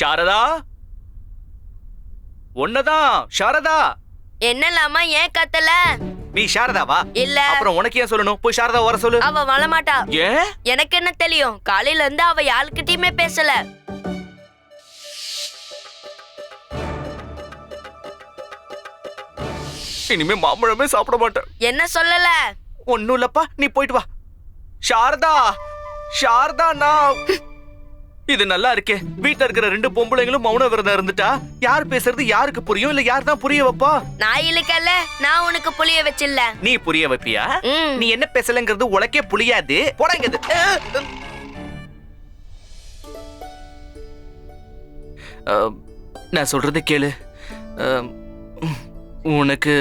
சாரதா? ஒன்னதான் சாரதா? என்னலாமா ஏன் கத்தல? நீ சாரதாவா இல்ல. அப்புறம் உனக்கு ஏன் சொல்லணும்? போய் சாரதா வர சொல்லு. அவ வரமாட்டா. ஏன் எனக்கு என்ன தெரியும்? காலையில இருந்து அவ யாருக்கிட்டயுமே பேசல. இனிமே மாம்பழமே சாப்பிட மாட்டேன். என்ன சொல்லல? ஒண்ணும் இல்லப்பா நீ போயிட்டு வா. சாரதா சாரதா நான் இது நல்லா இருக்கே. வீட்ல இருக்கிற ரெண்டு பொம்பளைங்களும் மௌன விரதம் இருந்துட்டா? யார் பேசுறது யாருக்கு புரியும்? இல்ல யார் தான் புரிய வைப்பா? நான் இழுக்கல. நான் உனக்கு புளிய வச்சில்ல. நீ புரிய வைப்பியா. நீ என்ன பேசலங்கிறது உனக்கே புரியாது போடாங்க நான் சொல்றது கேளு. உனக்கு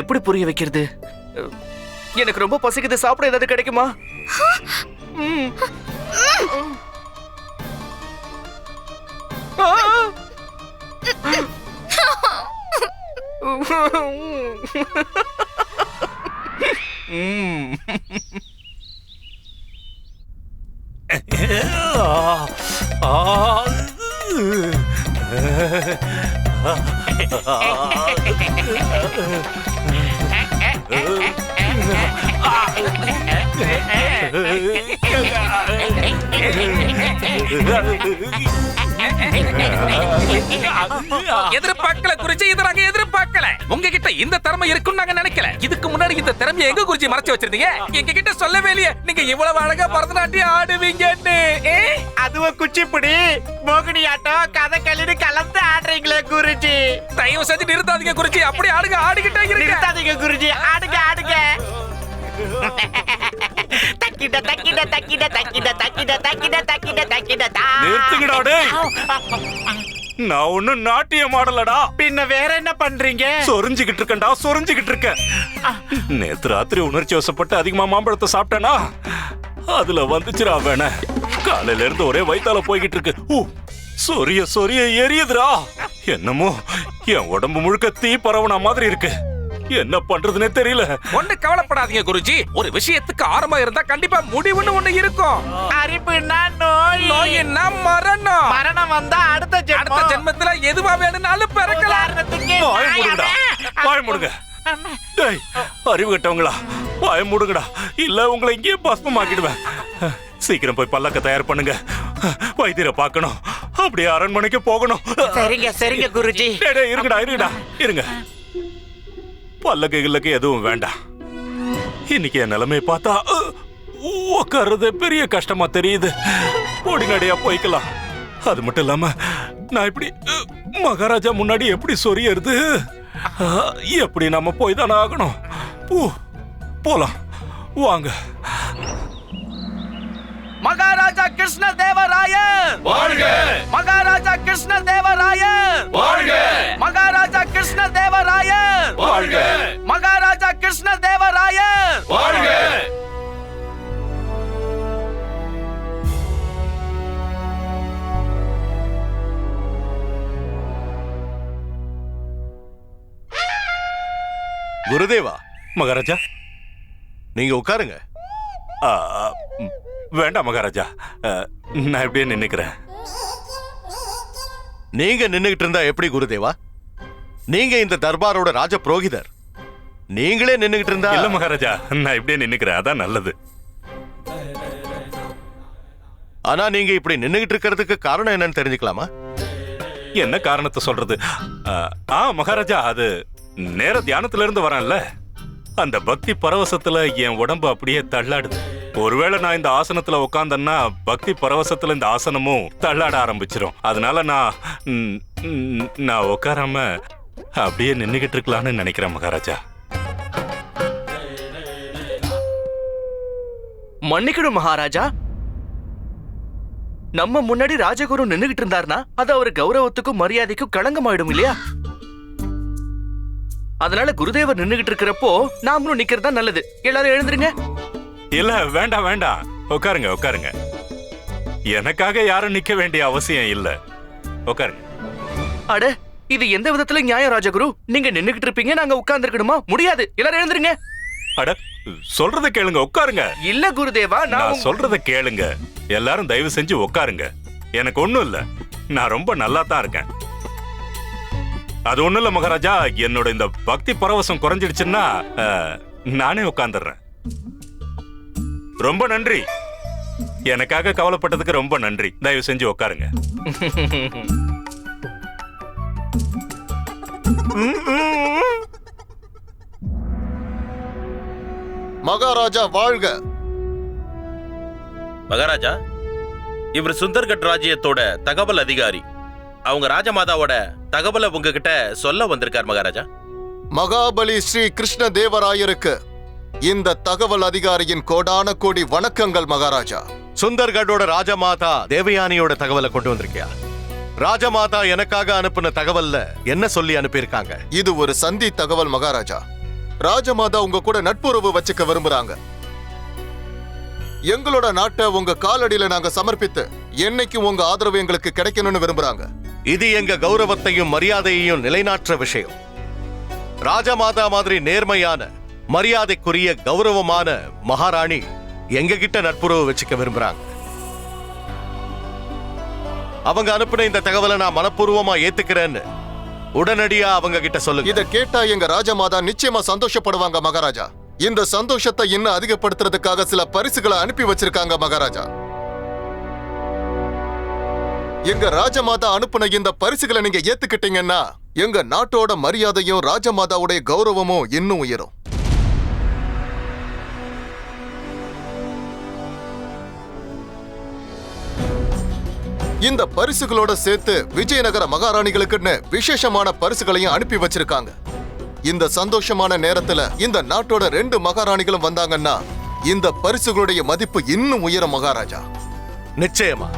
எப்படி புரிய வைக்கிறது? எனக்கு ரொம்ப பசிக்குது. சாப்பிட ஏதாவது கிடைக்குமா? 음. 음. 아! 음. 아, 아, 으, 에, 아, 아, 으, 으, 으, 으, 으, 으, எதிர்பார்க்கல குறிச்சி இதை நாங்க எதிர்பார்க்கல. உங்ககிட்ட இந்த திறமை இருக்குன்னு நாங்க நினைக்கல. இதுக்கு முன்னாடி இந்த திறமையை எங்க குறிச்சி மறைச்சு வச்சிருந்தீங்க? எங்க கிட்ட சொல்லவே இல்லையே. நீங்க இவ்வளவு அழகா பரதநாட்டியம் ஆடுவீங்கன்னு? அதுவும் குச்சிப்புடி மோகினி ஆட்டம் கதகளின்னு கலந்து ஆடுறீங்களே குருஜி. தயவு செஞ்சு நிறுத்தாதீங்க குறிச்சி அப்படி ஆடுங்க ஆடிக்கிட்டே இருங்க. நிறுத்தாதீங்க குருஜி. ஆடுங்க ஆடுங்க. தக்கிட தக்கிட தக்கிட தக்கிட தக்கிட தக்கிட தக்கிட தக்கிட. நிறுத்துங்கடா டேய். நான் ஒண்ணும் நாட்டியம் ஆடலடா. பின்ன வேற என்ன பண்றீங்க? சொரிஞ்சுகிட்டு இருக்கேன்டா சொரிஞ்சுகிட்டு இருக்கேன். நேத்து ராத்திரி உணர்ச்சி வசப்பட்டு அதிகமா மாம்பழத்தை சாப்பிட்டேனா? அதுல வந்துச்சுடா வேண காலையில இருந்து ஒரே வயித்தால போய்கிட்டு இருக்கு. ஊ, சொரிய சொரிய எரியுதுடா. என்னமோ என் உடம்பு முழுக்க தீ பரவன மாதிரி இருக்கு. என்ன பண்றதுனே தெரியல. ஒண்ணு கவலைப்படாதீங்க குருஜி. ஒரு விஷயத்துக்கு ஆரம்பம் இருந்தா கண்டிப்பா முடிவுன்னு ஒண்ணு இருக்கும். அரிப்புனா நோய்? நோயின்னா மரணம்? மரணம் வந்தா அடுத்த அடுத்த ஜென்மம் ஜென்மத்துல எதுவா வேணும்னாலும் பிறக்கலாம். வாய நாய் மூடுங்கடா. வாய மூடுங்க டேய் அறிவு கட்டவங்களா? வாய மூடுங்கடா இல்ல உங்களை இங்கேயே பஸ்மமாக்கிடுவேன். சீக்கிரம் போய் பல்லக்க தயார் பண்ணுங்க. வைத்தியரை பார்க்கணும். அப்படியே அரண்மனைக்கு போகணும். சரிங்க சரிங்க குருஜி. டேய், டேய், இருங்கடா இருங்கடா. இருங்க. பல்லக்கு கில்லக்கு எதுவும் வேண்டாம். இன்னைக்கு என் நிலைமையை பார்த்தா அஹ், உக்காடுறது பெரிய கஷ்டமா தெரியுது. ஓடி நடையா போய்க்கலாம். அது மட்டும் இல்லாம நான் இப்படி மகாராஜா முன்னாடி எப்படி சொரியறது எப்படி நம்ம போய் தானே ஆகணும்? பூ போலாம். வாங்க. மகாராஜா கிருஷ்ண தேவராயர் வாழ்க! மகாராஜா கிருஷ்ண தேவராயர் வாழ்க! மகாராஜா கிருஷ்ண தேவராயர் வாழ்க. மகாராஜா கிருஷ்ண தேவராயர் வாழ்க. குருதேவா. மகாராஜா. நீங்க உட்காருங்க. ஆ, ம், வேண்டாம் மகாராஜா. அஹ், நான் இப்படியே நின்னுக்கிறேன். நீங்க நின்னுகிட்டு இருந்தா எப்படி குருதேவா? நீங்க இந்த தர்பாரோட ராஜ புரோகிதர். நீங்களே நின்னுகிட்டு இருந்தா இல்ல மகாராஜா நான் இப்படியே நின்னுக்கிறேன். அதான் நல்லது. ஆனா நீங்க இப்படி நின்னுகிட்டு இருக்கிறதுக்கு காரணம் என்னன்னு தெரிஞ்சுக்கலாமா? என்ன காரணத்தை சொல்றது? ஆ, மகாராஜா அது நேர தியானத்துல இருந்து வரேன்ல. அந்த பக்தி பரவசத்துல என் உடம்பு அப்படியே தள்ளாடுது. ஒருவேளை நான் இந்த ஆசனத்துல உட்காந்தேன்னா பக்தி பரவசத்துல இந்த ஆசனமும் தள்ளாட ஆரம்பிச்சிரும். அதனால நான் நான் உட்காராம அப்படியே நின்னுகிட்டு இருக்கலாம்னு நினைக்கிறேன் மகாராஜா. மன்னிக்கணும் மகாராஜா. நம்ம முன்னாடி ராஜகுரு நின்னுகிட்டு இருந்தார்னா அது அவர் கௌரவத்துக்கும் மரியாதைக்கும் களங்கமாயிடும் இல்லையா? அதனால குருதேவர் நின்னுகிட்டு இருக்கிறப்போ நாமளும் நிக்கிறது நல்லது. எல்லாரும் எழுந்துருங்க. இல்ல வேண்டாம் வேண்டாம். உட்காருங்க உட்காருங்க. எனக்காக யாரும் நிக்க வேண்டிய அவசியம் இல்ல. உட்காருங்க. அட இது எந்த விதத்துல நியாயம் ராஜகுரு. நீங்க நின்னுகிட்டு இருப்பீங்க நாங்க உட்கார்ந்து இருக்கணுமா முடியாது. எல்லாரும் எழுந்துருங்க. அட சொல்றத கேளுங்க உட்காருங்க. இல்ல குருதேவா நான் சொல்றத கேளுங்க. எல்லாரும் தயவு செஞ்சு உட்காருங்க. எனக்கு ஒண்ணும் இல்ல. நான் ரொம்ப நல்லா தான் இருக்கேன். அது ஒண்ணும் இல்ல மகாராஜா. என்னோட இந்த பக்தி பரவசம் குறைஞ்சிடுச்சுன்னா நானே உட்கார்ந்துடுறேன். ரொம்ப நன்றி. எனக்காக கவலைப்பட்டதுக்கு ரொம்ப நன்றி. தயவு செஞ்சு உட்காருங்க. மகாராஜா வாழ்க. மகாராஜா இவர் சுந்தர்கட் ராஜ்யத்தோட தகவல் அதிகாரி. அவங்க ராஜமாதாவோட தகவலை உங்ககிட்ட சொல்ல வந்திருக்கார் மகாராஜா. மகாபலி ஸ்ரீ கிருஷ்ண தேவராயருக்கு இந்த தகவல் அதிகாரியின் கோடான கோடி வணக்கங்கள் மகாராஜா. சுந்தர்கடோட ராஜமாதா தேவயானியோட தகவலை கொண்டு வந்திருக்கியா? ராஜமாதா எனக்காக அனுப்பின தகவல்ல என்ன சொல்லி அனுப்பியிருக்காங்க? இது ஒரு சந்தி தகவல் மகாராஜா. ராஜமாதா உங்க கூட நட்புறவு வச்சுக்க விரும்புறாங்க. எங்களோட நாட்டை உங்க காலடியில நாங்க சமர்ப்பித்து என்னைக்கும் உங்க ஆதரவு எங்களுக்கு கிடைக்கணும்னு விரும்புறாங்க. இது எங்க கௌரவத்தையும் மரியாதையையும் நிலைநாட்டுற விஷயம். ராஜமாதா மாதிரி நேர்மையான மரியாதைக்குரிய கௌரவமான மகாராணி எங்க கிட்ட நட்புறவு வச்சுக்க விரும்புறாங்க. அவங்க அனுப்பின இந்த தகவலை நான் மனப்பூர்வமா ஏத்துக்கிறேன்னு உடனடியா அவங்க கிட்ட சொல்லுங்க. இத கேட்டா எங்க ராஜமாதா நிச்சயமா சந்தோஷப்படுவாங்க மகாராஜா. இந்த சந்தோஷத்தை இன்னும் அதிகப்படுத்துறதுக்காக சில பரிசுகளை அனுப்பி வச்சிருக்காங்க மகாராஜா. எங்க ராஜமாதா அனுப்புன இந்த பரிசுகளை நீங்க ஏத்துக்கிட்டீங்கன்னா எங்க நாட்டோட மரியாதையும் ராஜமாதாவுடைய கௌரவமும் இன்னும் உயரும். இந்த பரிசுகளோட சேர்த்து விஜயநகர மகாராணிகளுக்குன்னு விசேஷமான பரிசுகளையும் அனுப்பி வச்சிருக்காங்க. இந்த சந்தோஷமான நேரத்துல இந்த நாட்டோட ரெண்டு மகாராணிகளும் வந்தாங்கன்னா இந்த பரிசுகளுடைய மதிப்பு இன்னும் உயரும் மகாராஜா. நிச்சயமா.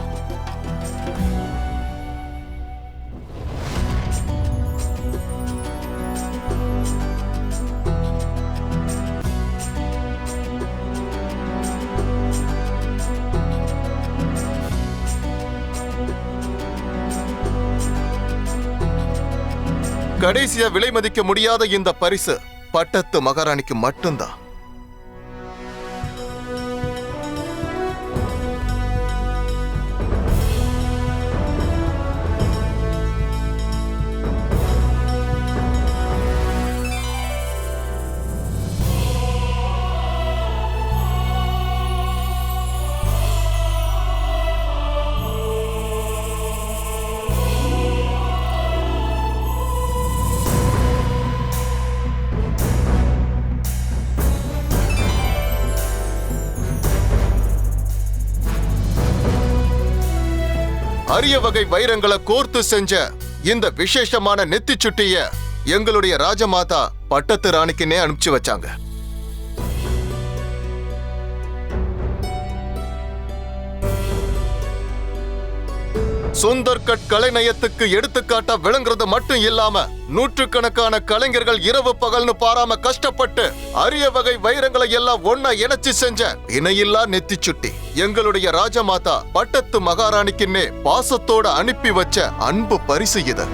கடைசியா விலை மதிக்க முடியாத இந்த பரிசு பட்டத்து மகாராணிக்கு மட்டும்தான். அரிய வகை வைரங்களை கோர்த்து செஞ்ச இந்த விசேஷமான நெத்தி சுட்டிய எங்களுடைய ராஜமாதா பட்டத்து ராணிக்குன்னே அனுப்பிச்சு வச்சாங்க. சுந்தர்கட் கலைநயத்துக்கு எடுத்துக்காட்டா விளங்குறது மட்டும் இல்லாம நூற்றுக்கணக்கான கலைஞர்கள் இரவு பகல்னு பாராம கஷ்டப்பட்டு அரிய வகை வைரங்களை எல்லாம் ஒன்னா இணைச்சு செஞ்ச இணையில்லா நெத்தி சுட்டி. எங்களுடைய ராஜமாதா பட்டத்து மகாராணிக்குன்னே பாசத்தோட அனுப்பி வச்ச அன்பு பரிசு இது.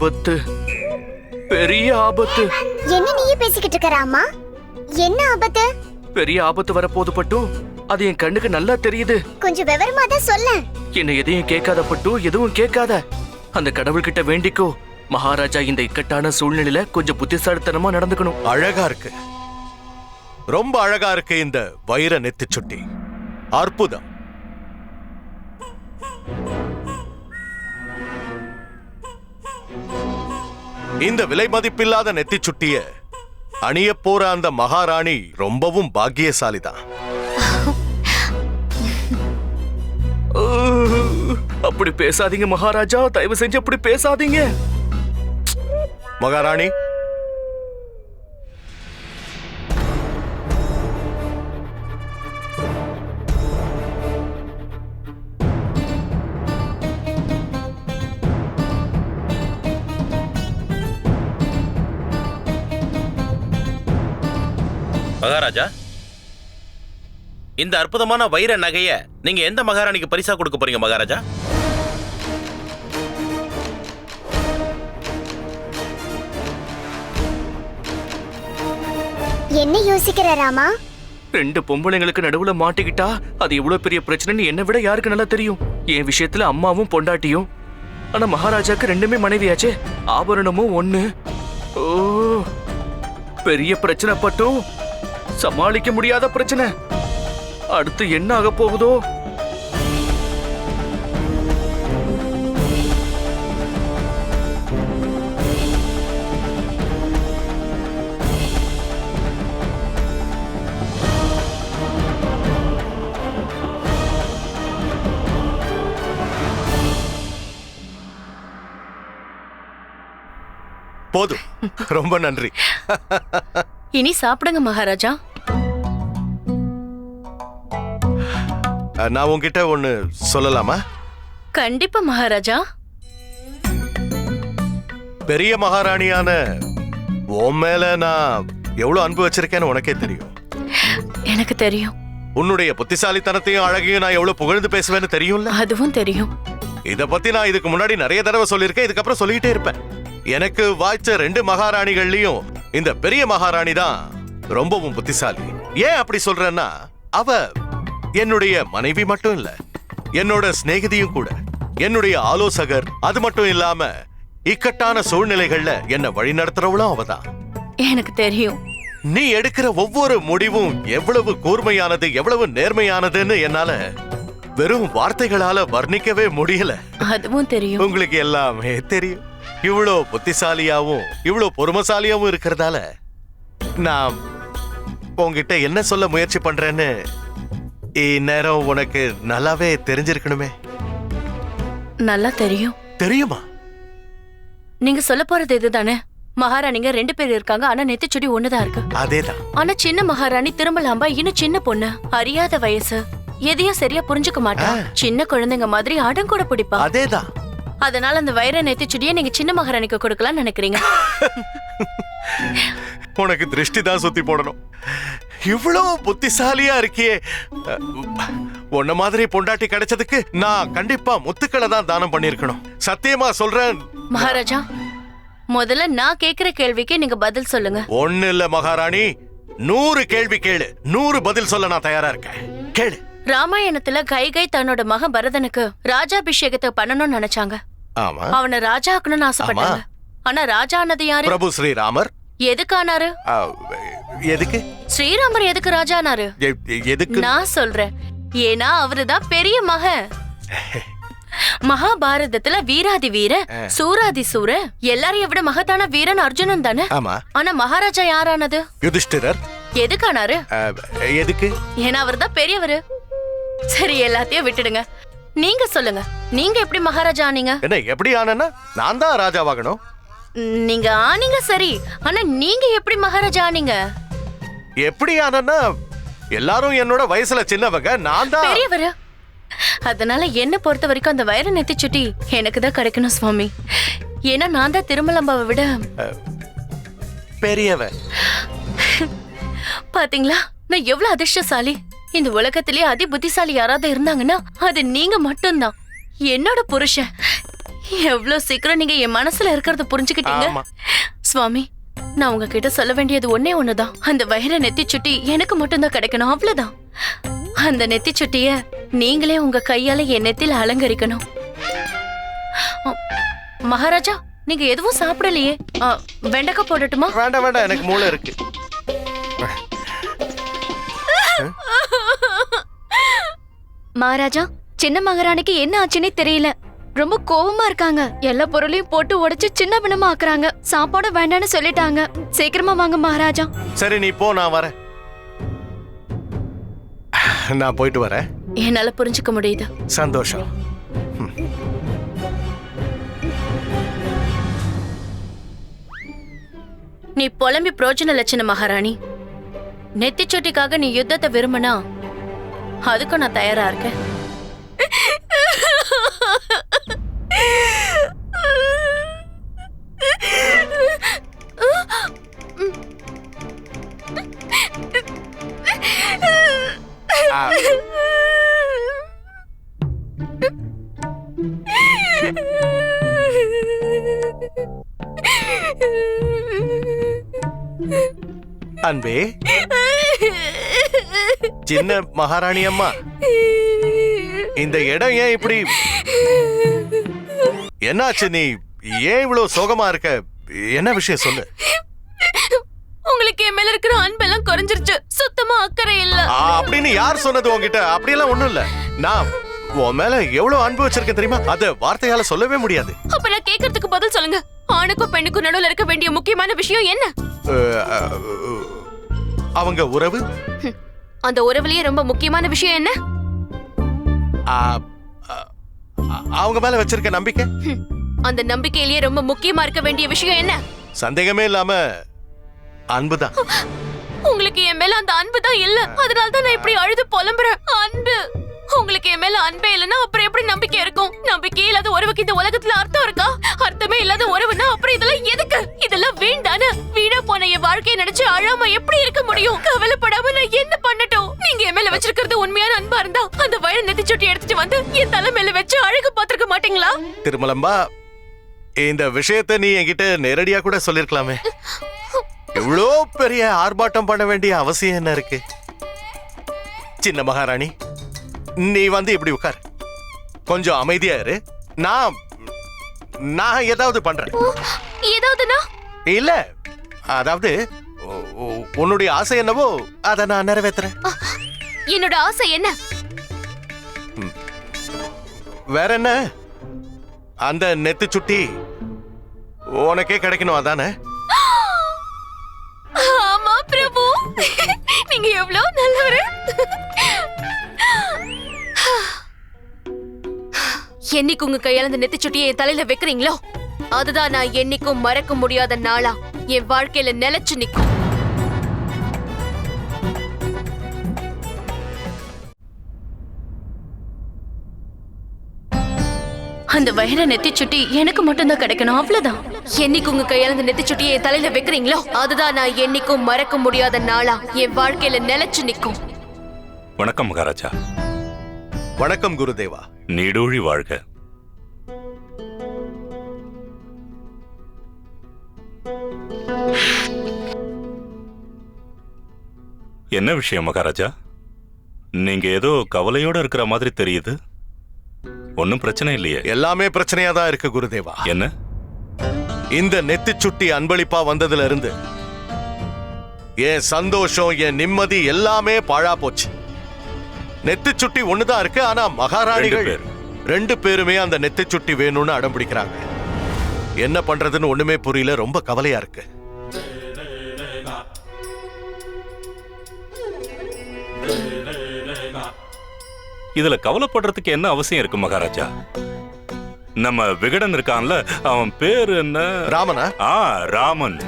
ஆபத்து. பெரிய ஆபத்து. என்ன நீயே பேசிக்கிட்டு இருக்க ராமா? என்ன ஆபத்து? பெரிய ஆபத்து வரப்போது பட்டும் அது என் கண்ணுக்கு நல்லா தெரியுது. கொஞ்சம் விவரமா தான் சொல்ல என்ன எதையும் கேட்காத பட்டு. எதுவும் கேட்காத. அந்த கடவுள்கிட்ட வேண்டிக்கோ. மகாராஜா இந்த இக்கட்டான சூழ்நிலையில கொஞ்சம் புத்திசாலித்தனமா நடந்துக்கணும். அழகா இருக்கு. ரொம்ப அழகா இருக்கு இந்த வைர நெத்திச் சுட்டி அற்புதம். இந்த விலை மதிப்பில்லாத நெத்திச் சுட்டிய அணிய போற அந்த மகாராணி ரொம்பவும் பாக்கியசாலிதான். அப்படி பேசாதீங்க மகாராஜா தயவு செஞ்சு அப்படி பேசாதீங்க. மகாராணி மகாராஜா? இந்த அற்புதமான வைர நகைய நீங்க எந்த மகாராணிக்கு பரிசா கொடுக்க போறீங்க மகாராஜா? என்ன யோசிக்கிற ராமா? ரெண்டு பொம்பளைங்களுக்கு நடுவுல மாட்டிக்கிட்டா அது எவ்வளவு பெரிய பிரச்சனைன்னு என்னை விட யாருக்கு நல்லா தெரியும்? என் விஷயத்துல அம்மாவும் பொண்டாட்டியும். ஆனா மகாராஜாக்கு ரெண்டுமே மனைவியாச்சே. ஆபரணமும் ஒண்ணு. ஓ பெரிய பிரச்சனை பட்டும். சமாளிக்க முடியாத பிரச்சனை. அடுத்து என்ன ஆக போகுதோ? போதும். ரொம்ப நன்றி. இனி சாப்பிடுங்க மகாராஜா. நான் உன்கிட்ட ஒண்ணு சொல்லலாமா? கண்டிப்பா மகாராஜா. பெரிய மகாராணியான உன் மேல நான் எவ்வளவு அன்பு வச்சிருக்கேன்னு உனக்கே தெரியும். எனக்கு தெரியும். உன்னுடைய புத்திசாலித்தனத்தையும் அழகையும் நான் எவ்வளவு புகழ்ந்து பேசுவேன்னு தெரியும்ல? அதுவும் தெரியும். இத பத்தி நான் இதுக்கு முன்னாடி நிறைய தடவை சொல்லியிருக்கேன் இதுக்கப்புறம் சொல்லிக்கிட்டே இருப்பேன். எனக்கு வாய்ச்ச ரெண்டு மகாராணிகள்லயும் இந்த பெரிய மகாராணி தான் ரொம்பவும் புத்திசாலி. ஏன் அப்படி சொல்றேன்னா அவ என்னுடைய மனைவி மட்டும் இல்ல என்னோட சிநேகிதியும் கூட என்னுடைய ஆலோசகர் அது மட்டும் இல்லாம இக்கட்டான சூழ்நிலைகள்ல என்ன வழி நடத்துறவளும் அவதான் எனக்கு தெரியும். நீ எடுக்கிற ஒவ்வொரு முடிவும் எவ்வளவு கூர்மையானது எவ்வளவு நேர்மையானதுன்னு என்னால வெறும் வார்த்தைகளால வர்ணிக்கவே முடியல. அதுவும் தெரியும். உங்களுக்கு எல்லாமே தெரியும். இவ்வளோ புத்திசாலியாவும் இவ்வளோ பொறுமசாலியாவும் இருக்கிறதால நான் உங்ககிட்ட என்ன சொல்ல முயற்சி பண்றேன்னு இந்நேரம் உனக்கு நல்லாவே தெரிஞ்சிருக்கணுமே. நல்லா தெரியும். தெரியுமா? நீங்க சொல்ல போறது இதுதானே? மகாராணிங்க ரெண்டு பேர் இருக்காங்க ஆனா நெத்திச்சுடி ஒண்ணுதான் இருக்கு. அதேதான். ஆனா சின்ன மகாராணி திருமலாம்பா இன்னும் சின்ன பொண்ணு. அறியாத வயசு. எதையும் சரியா புரிஞ்சுக்க மாட்டா. சின்ன குழந்தைங்க மாதிரி அடம் கூட பிடிப்பா. அதேதான். அதனால அந்த வைர நெத்திச்சுடியை நீங்க சின்ன மகாராணிக்கு கொடுக்கலாம்னு நினைக்கிறீங்க. உனக்கு திருஷ்டி தான் சுத்தி போடணும். இவ்வளோ புத்திசாலியா இருக்கியே. உன்ன மாதிரி பொண்டாட்டி கிடைச்சதுக்கு நான் கண்டிப்பா முத்துக்களை தான் தானம் பண்ணிருக்கணும் சத்தியமா சொல்றேன். மகாராஜா முதல்ல நான் கேக்குற கேள்விக்கு நீங்க பதில் சொல்லுங்க. ஒண்ணு இல்ல மகாராணி. நூறு கேள்வி கேளு. நூறு பதில் சொல்ல நான் தயாரா இருக்கேன். கேளு. ராமாயணத்துல கைகை தன்னோட மகன் பரதனுக்கு ராஜாபிஷேகத்தை பண்ணணும்னு நினைச்சாங்க. ஆமா. அவனை ராஜா ஆக்கணும்னு ஆசைப்பட்டாங்க ஆனா ராஜா ஆனது யாரு? பிரபு ஸ்ரீராமர். எதுக்கானாரு எதுக்கு? ஸ்ரீராமர் எதுக்கு ராஜா ஆனாரு எ- எதுக்கு? நான் சொல்றேன். ஏன்னா அவருதான் பெரிய மகன். மகாபாரதத்துல வீராதி வீர சூராதி சூர எல்லாரையும் விட மகத்தான வீரன் அர்ஜுனன் தானே? ஆமா. ஆனா மகாராஜா யாரானது? யுதிஷ்டிரர். எதுக்கானாரு எதுக்கு? ஏன்னா அவர்தான் பெரியவரு. சரி எல்லாத்தையும் விட்டுடுங்க. நீங்க சொல்லுங்க. நீங்க எப்படி மகாராஜா ஆனீங்க? என்ன எப்படி ஆனேன்னா நான் தான் ராஜாவாகணும். நீங்க ஆனீங்க சரி. ஆனா நீங்க எப்படி மகாராஜா ஆனீங்க? எப்படி ஆனேன்னா எல்லாரும் என்னோட வயசுல சின்னவங்க நான் தான். பெரியவரு. அதனால என்ன பொறுத்த வரைக்கும் அந்த வயிறு நெத்தி சுட்டி எனக்கு தான் கிடைக்கணும் சுவாமி. ஏன்னா நான் தான் திருமலம்பாவை விட பெரியவன். பாத்தீங்களா? நான் எவ்வளவு அதிர்ஷ்டசாலி. இந்த உலகத்திலேயே அதி புத்திசாலி யாராவது இருந்தாங்கன்னா அது நீங்க மட்டும்தான். என்னோட புருஷன். எவ்வளவு சீக்கிரம் நீங்க என் மனசுல இருக்கிறத புரிஞ்சுக்கிட்டீங்க. சுவாமி நான் உங்ககிட்ட சொல்ல வேண்டியது ஒன்னே ஒண்ணுதான். அந்த வயிற நெத்தி சுட்டி எனக்கு மட்டும்தான் கிடைக்கணும் அவ்வளவுதான். அந்த நெத்தி சுட்டிய நீங்களே உங்க கையால என் நெத்தில அலங்கரிக்கணும். மகாராஜா நீங்க எதுவும் சாப்பிடலையே? வெண்டைக்காய் போடட்டுமா? வேண்டாம் வேண்டாம் எனக்கு மூளை இருக்கு. மகாராஜா சின்ன மகாராணிக்கு என்ன ஆச்சுன்னே தெரியல. ரொம்ப கோவமா இருக்காங்க. எல்லா பொருளையும் போட்டு உடைச்சு சின்ன பின்னமா ஆக்குறாங்க. சாப்பாடு வேண்டாம்னு சொல்லிட்டாங்க. சீக்கிரமா வாங்க மகாராஜா. சரி நீ போ நான் வரேன். நான் போயிட்டு வரேன். என்னால புரிஞ்சுக்க முடியுது. சந்தோஷம். நீ புலம்பி பிரோஜன லட்சண மகாராணி. நெத்திச்சொட்டிக்காக நீ யுத்தத்தை விரும்பினா அதுக்கும் நான் தயாரா இருக்கேன். அன்பே சின்ன மகாராணி அம்மா. இந்த இடம் ஏன் இப்படி என்னாச்சு நீ? ஏன் இவ்வளவு சோகமா இருக்க? என்ன விஷயம் சொல்லு. உங்களுக்கு என் மேல இருக்கிற அன்பெல்லாம் குறைஞ்சிருச்சு. சுத்தமா அக்கறை இல்ல. அப்படின்னு யார் சொன்னது உன்கிட்ட? அப்படியெல்லாம் ஒண்ணும் இல்ல. நான் உன் மேல எவ்வளவு அன்பு வச்சிருக்கேன் தெரியுமா? அத வார்த்தையால சொல்லவே முடியாது. அப்ப நான் கேக்குறதுக்கு பதில் சொல்லுங்க. ஆணுக்கும் பெண்ணுக்கும் நடுவுல இருக்க வேண்டிய முக்கியமான விஷயம் என்ன? அவங்க உறவு? அந்த உறவுலயே ரொம்ப முக்கியமான விஷயம் என்ன? அவங்க மேல வச்சிருக்க நம்பிக்கை? அந்த நம்பிக்கையிலேயே ரொம்ப முக்கியமா இருக்க வேண்டிய விஷயம் என்ன? சந்தேகமே இல்லாம அன்புதான் உங்களுக்கு என் மேல அந்த அன்பு தான் இல்ல. அதனால தான் நான் இப்படி அழுது புலம்புறேன். அன்பு. உங்களுக்கு என் மேல அன்பே இல்லைன்னா அப்புறம் எப்படி நம்பிக்கை இருக்கும்? நம்பிக்கை இல்லாத உறவுக்கு இந்த உலகத்துல அர்த்தம் இருக்கா? அர்த்தமே இல்லாத உறவுனா அப்புறம் இதெல்லாம் எதுக்கு? இதெல்லாம் வீண்டான வீணா போன என் வாழ்க்கையை நினைச்சு அழாம எப்படி இருக்க முடியும்? கவலைப்படாம நான் என்ன பண்ணட்டும்? நீங்க என் மேல வச்சிருக்கிறது உண்மையான அன்பா இருந்தா அந்த வயல நெத்திச்சுட்டி எடுத்துட்டு வந்து என் தலை மேல வச்சு அழகு பாத்துருக்க மாட்டீங்களா? திருமலம்பா இந்த விஷயத்தை நீ என்கிட்ட நேரடியா கூட சொல்லிருக்கலாமே. எவ்வளோ பெரிய ஆர்ப்பாட்டம் பண்ண வேண்டிய அவசியம் என்ன இருக்கு? சின்ன மகாராணி நீ வந்து இப்படி உட்கார். கொஞ்சம் அமைதியா இரு. நான் நான் ஏதாவது பண்றேன். ஏதாவதுனா? இல்ல அதாவது உன்னுடைய ஆசை என்னவோ அதை நான் நிறைவேத்துறேன் என்னோட ஆசை என்ன? வேற என்ன? அந்த நெத்து சுட்டி உனக்கே கிடைக்கணும் அதானே? ஆமா பிரபு. நீங்க எவ்வளவு நல்லவரு. என்னைக்கு உங்க கையால அந்த நெத்திச்சுட்டியை என் தலையில வைக்கிறீங்களோ? அதுதான் நான் என்னைக்கும் மறக்க முடியாத நாளா. என் வாழ்க்கையில நிலைச்சு நிக்கும். அந்த வைர நெத்திச்சுட்டி எனக்கு மட்டும்தான் கிடைக்கணும் அவ்வளவுதான். என்னைக்கு உங்க கையால அந்த நெத்திச்சுட்டியை என் தலையில வைக்கிறீங்களோ? அதுதான் நான் என்னைக்கும் மறக்க முடியாத நாளா. என் வாழ்க்கையில நிலைச்சு நிக்கும். வணக்கம் மகாராஜா. வணக்கம் குருதேவா. நீடூழி வாழ்க. என்ன விஷயம் மகாராஜா? நீங்க ஏதோ கவலையோட இருக்கிற மாதிரி தெரியுது. ஒன்னும் பிரச்சனை இல்லையே. எல்லாமே பிரச்சனையா தான் இருக்கு குருதேவா. என்ன? இந்த நெத்திச் சுட்டி அன்பளிப்பா வந்ததுல இருந்து என் சந்தோஷம் என் நிம்மதி எல்லாமே பாழா போச்சு. நெத்திச் சுட்டி ஒண்ணுதான் இருக்கு ஆனா மகாராணிகள் ரெண்டு பேர். ரெண்டு பேருமே அந்த நெத்திச் சுட்டி வேணும்னு அடம் பிடிக்கிறாங்க என்ன பண்றதுன்னு ஒண்ணுமே புரியல ரொம்ப கவலையா இருக்கு. இதுல கவலைப்படுறதுக்கு என்ன அவசியம் இருக்கு மகாராஜா? நம்ம விகடன் இருக்கான்ல அவன் பேரு என்ன? ராமனா? ஆ ராமன்.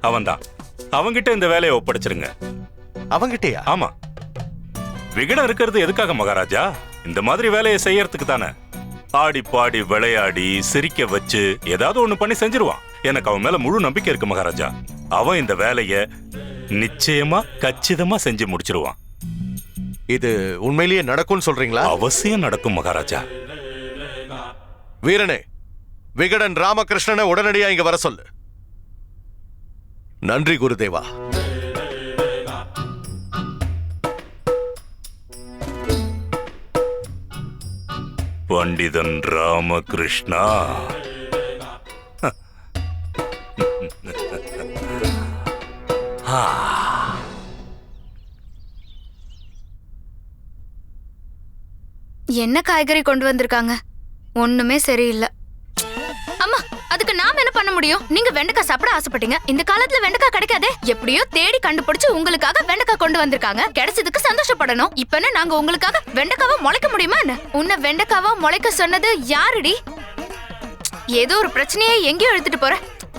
அவன்தான். அவன்கிட்ட இந்த வேலையை ஒப்படைச்சிருங்க. அவங்கிட்டயா ஆமா. விகடன் இருக்கிறது எதுக்காக மகாராஜா? இந்த மாதிரி வேலையை செய்யறதுக்கு தானே. ஆடி பாடி விளையாடி சிரிக்க வச்சு ஏதாவது ஒண்ணு பண்ணி செஞ்சிருவான். எனக்கு அவன் மேல முழு நம்பிக்கை இருக்கு மகாராஜா. அவன் இந்த வேலைய நிச்சயமா கச்சிதமா செஞ்சு முடிச்சிருவான். இது உண்மையிலேயே நடக்கும்னு சொல்றீங்களா? அவசியம் நடக்கும் மகாராஜா. வீரனே விகடன் ராமகிருஷ்ணனை உடனடியா இங்க வர சொல்லு. நன்றி குருதேவா. பண்டிதன் ராமகிருஷ்ணா. என்ன காய்கறி கொண்டு வந்திருக்காங்க? ஒண்ணுமே சரியில்லை. அம்மா அதுக்கு என்ன பண்ண முடியும்? நீங்க வெண்டைக்காய் சாப்பிட ஆசைப்பட்டீங்க. இந்த காலத்துல வெண்டைக்காய் கிடைக்காதே. எப்படியோ தேடி கண்டுபிடிச்சு உங்களுக்காக வெண்டைக்காய் கொண்டு வந்திருக்காங்க. கிடைச்சதுக்கு சந்தோஷப்படணும். இப்ப நாங்க உங்களுக்காக வெண்டைக்காவா முளைக்க முடியுமா உன்னை வெண்டைக்காவா முளைக்க சொன்னது யாருடி? ஏதோ ஒரு பிரச்சனையை எங்கேயோ எடுத்துட்டு போற.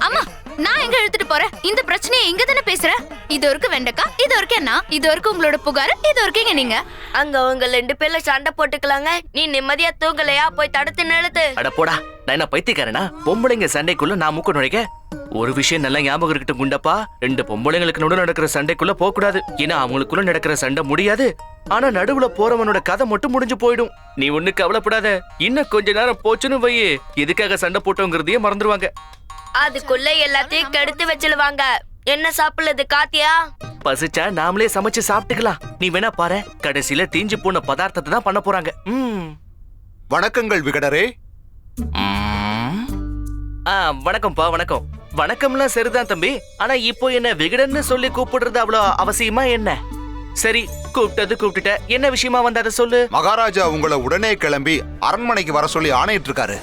ஆமா நான் எங்க எடுத்துட்டு போறேன் இந்த பிரச்சனையை எங்க தானே பேசுற? இது வரைக்கும் வெண்டைக்காய் இது வரைக்கும் நான் இது வரைக்கும் உங்களோட புகார் இது வரைக்கும் நீங்க. அங்க அவங்க ரெண்டு பேர்ல சண்டை போட்டுக்கலாங்க. நீ நிம்மதியா தூங்கலையா? போய் தடுத்து நிறுத்து. அட போடா நான் என்ன பைத்தியக்காரனா? பொம்பளைங்க சண்டைக்குள்ள நான் மூக்க நுழைக்க? ஒரு விஷயம் நல்லா ஞாபகம் இருக்கட்டும் குண்டப்பா. ரெண்டு பொம்பளைங்களுக்கு நடுவு நடக்கிற சண்டைக்குள்ள போக கூடாது ஏன்னா அவங்களுக்குள்ள நடக்கிற சண்டை முடியாது. ஆனா நடுவுல போறவனோட கதை மட்டும் முடிஞ்சு போயிடும். நீ ஒண்ணு கவலைப்படாத. இன்னும் கொஞ்ச நேரம் போச்சுன்னு வையே. எதுக்காக சண்டை போட்டோங்கிறதையே மறந்துடுவாங்க அதுக்குள்ள எல்லாத்தையும் கெடுத்து வச்சிருவாங்க. என்ன சாப்பிடுறது காத்தியா பசிச்சா நாமளே சமைச்சு சாப்பிட்டுக்கலாம். நீ வேணா பாரு கடைசியில தீஞ்சு போன பதார்த்தத்தை தான் பண்ண போறாங்க. ம். வணக்கங்கள் விகடரே. ஆ வணக்கம்ப்பா வணக்கம். வணக்கம்லாம் சரிதான் தம்பி. ஆனா இப்போ என்ன விகடன்னு சொல்லி கூப்பிடுறது அவ்வளோ அவசியமா என்ன? சரி கூப்பிட்டது கூப்பிட்டுட்ட. என்ன விஷயமா வந்த அதை சொல்லு. மகாராஜா உங்களை உடனே கிளம்பி அரண்மனைக்கு வர சொல்லி ஆணையிட்டு இருக்காரு